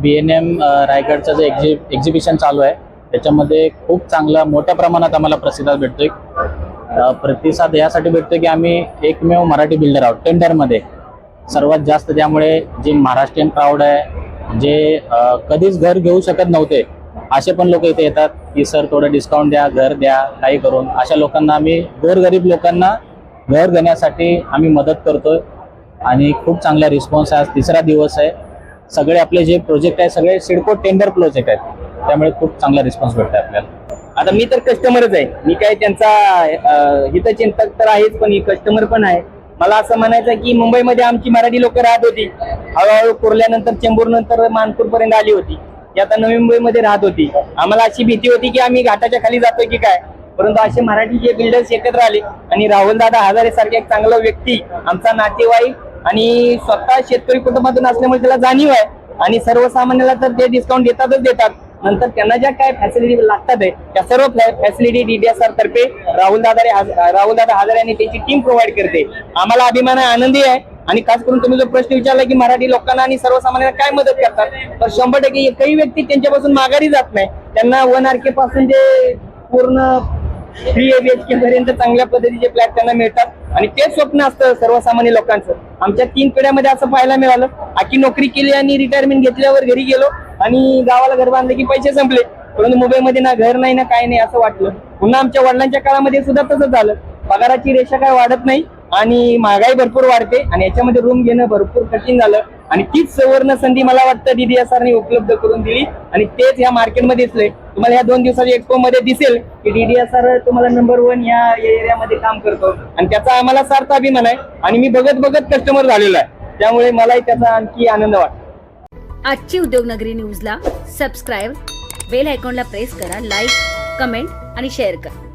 बी N M रायगडचं जे एक्झि exhibition चालू आहे त्याच्यामध्ये खूप चांगला मोठ्या प्रमाणात आम्हाला प्रतिसाद भेटतोय. प्रतिसाद यासाठी भेटतोय की आम्ही एकमेव मराठी बिल्डर आहोत. टेंडरमध्ये सर्वात जास्त त्यामुळे जे महाराष्ट्रीयन क्राऊड आहे जे कधीच घर घेऊ शकत नव्हते असे पण लोक इथे येतात की सर थोडं डिस्काउंट द्या घर द्या काही करून. अशा लोकांना आम्ही गोरगरीब लोकांना घर देण्यासाठी आम्ही मदत करतोय. आणि खूप चांगला रिस्पॉन्स आहे. आज तिसरा दिवस आहे. सगळे आपले जे प्रोजेक्ट आहे सगळे सिडको टेंडर प्रोजेक्ट आहेत. त्यामुळे खूप चांगला रिस्पॉन्स भेटतो आपल्याला. आता मी तर कस्टमरच आहे. मी काय त्यांचा हितचिंतक तर आहेच पण कस्टमर पण आहे. मला असं म्हणायचं की मुंबईमध्ये आमची मराठी लोक राहत होती. हळूहळू कुर्ल्यानंतर चेंबूर नंतर मानपूर पर्यंत आली होती. ती आता नवी मुंबईमध्ये राहत होती. आम्हाला अशी भीती होती की आम्ही घाटाच्या खाली जातोय की काय? परंतु असे मराठी जे बिल्डर्स एकत्र आले आणि राहुल दादा हजारे सारखे एक चांगला व्यक्ती आमचा नातेवाईक आणि स्वतः शेतकरी कुटुंबातून असल्यामुळे त्याला जाणीव आहे. आणि सर्वसामान्याला तर ते डिस्काउंट देतातच देतात. नंतर त्यांना ज्या काय फॅसिलिटी लागतात आहे त्या सर्व फॅसिलिटी डीडीएसआर तर्फे राहुल दादा राहुल दादा हजारे आणि त्याची टीम प्रोव्हाइड करते. आम्हाला अभिमान आनंदी आहे. आणि खास करून तुम्ही जो प्रश्न विचारला की मराठी लोकांना आणि सर्वसामान्यांना काय मदत करतात तर शंभर टक्के काही व्यक्ती त्यांच्यापासून माघारी जात नाही. त्यांना वन आर के पासून जे पूर्ण थ्री एच के पर्यंत चांगल्या पद्धतीचे फ्लॅट त्यांना मिळतात. आणि तेच स्वप्न असतं सर्वसामान्य लोकांचं. आमच्या तीन पिढ्यामध्ये असं पाहायला मिळालं. आखी नोकरी केली आणि रिटायरमेंट घेतल्यावर घरी गेलो आणि गावाला घर बांधलं की पैसे संपले. परंतु मुंबईमध्ये ना घर नाही ना काय नाही असं वाटलं. पुन्हा आमच्या वडिलांच्या काळामध्ये सुद्धा तसंच झालं. पगाराची रेषा काय वाढत नाही आणि महागाई भरपूर वाढते आणि याच्यामध्ये रूम घेणं भरपूर कठीण झालं. आणि तीच सवर्ण संधी मला वाटतं डीडीएसआरने उपलब्ध करून दिली. आणि तेच या मार्केटमध्ये दिसले तुम्हाला या दोन दिवसाच्या एक्सपो मध्ये दिसेल की डीडीएसआर तुम्हाला नंबर वन या एरियामध्ये काम करतो. आणि त्याचा आम्हाला सार्थ अभिमान आहे. आणि मी बघत बघत कस्टमर झालेलो आहे. त्यामुळे मलाही त्याचा आणखी आनंद वाटतो. आजची उद्योगनगरी न्यूजला सबस्क्राईब बेल आयकॉनला प्रेस करा लाईक कमेंट आणि शेअर करा.